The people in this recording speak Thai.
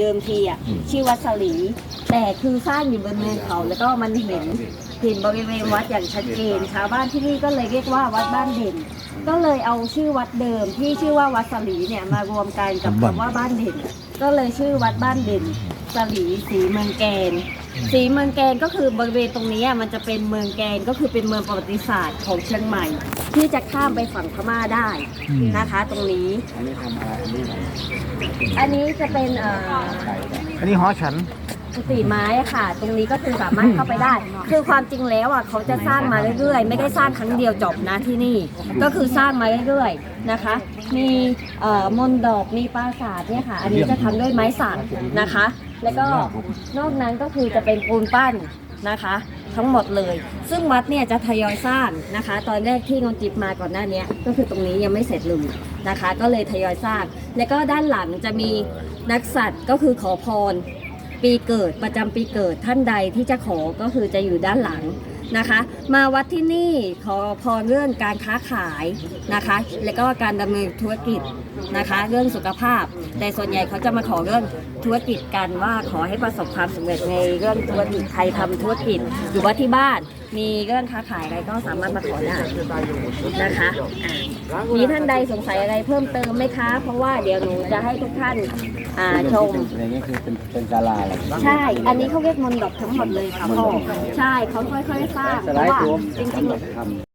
เดิมทีอะชื่อวัดสลีแต่คือสร้างอยู่บนเนินเขาแล้วก็มันเห็นเห็นบริเวณวัดอย่างชัดเจนชาวบ้านที่นี่ก็เลยเรียกว่าวัดบ้านเด่น ก็เลยเอาชื่อวัดเดิมที่ชื่อว่าวัดสลีเนี่ยมารวมกันกับคำว่าบ้านเด่น ก็เลยชื่อวัดบ้านเด่น สลีสีเมืองแกน สีเมืองแกนก็คือบริเวณตรงนี้อะมันจะเป็นเมืองแกนก็คือเป็นเมืองประวัติศาสตร์ของเชียงใหม่ ที่จะข้ามไปฝั่งพม่าได้นะคะ ตรงนี้ อันนี้ทำอะไร อันนี้อะไรอันนี้จะเป็นเอ่อใช้ได้อันนี้หอฉันกุฏิไม้ค่ะ ตรงนี้ก็คือสามารถเข้าไปได้ คือความจริงแล้วอะเขาจะสร้างมาเรื่อยๆ ไม่ได้สร้างครั้งเดียวจบนะที่นี่ ก็คือสร้างมาเรื่อยๆนะคะ มีเอ่อมนดอกมีปราสาทเนี่ยค่ะ อันนี้จะทำด้วยไม้สักนะคะ แล้วก็นอกนั้นก็คือจะเป็นปูนปั้นนะคะ ทั้งหมดเลย ซึ่งวัดเนี่ยจะทยอยสร้างนะคะ ตอนแรกที่น้องจิบมาก่อนหน้านี้ก็คือตรงนี้ยังไม่เสร็จเลยนะคะ ก็เลยทยอยสร้าง แล้วก็ด้านหลังจะมีนักสัตว์ก็คือขอพร ปีเกิดประจำปีเกิดท่านใดที่จะขอก็คือจะอยู่ด้านหลัง นะคะ มาวัดที่นี่ขอพรเรื่องการค้าขายนะคะ แล้วก็การดำเนินธุรกิจนะคะ เรื่องสุขภาพ แต่ส่วนใหญ่เขาจะมาขอเรื่องธุรกิจกันว่าขอให้ประสบความสำเร็จในเรื่องธุรกิจใครทำธุรกิจอยู่ว่าที่บ้าน มีเรื่องค้าขายอะไรก็สามารถมาขอได้นะคะอะมีท่านใดสงสัยอะไรเพิ่มเติมไหมคะ เพราะว่าเดี๋ยวหนูจะให้ทุกท่านอ่าชม อะไรเงี้ยคือเป็นเป็นศาลาอะไรใช่ อันนี้เขาเรียกมนต์ดอกทั้งหมดเลยค่ะพ่อใช่เขาค่อยๆสร้างเพสไลราะด์ว่าตัวจริงๆ ทำ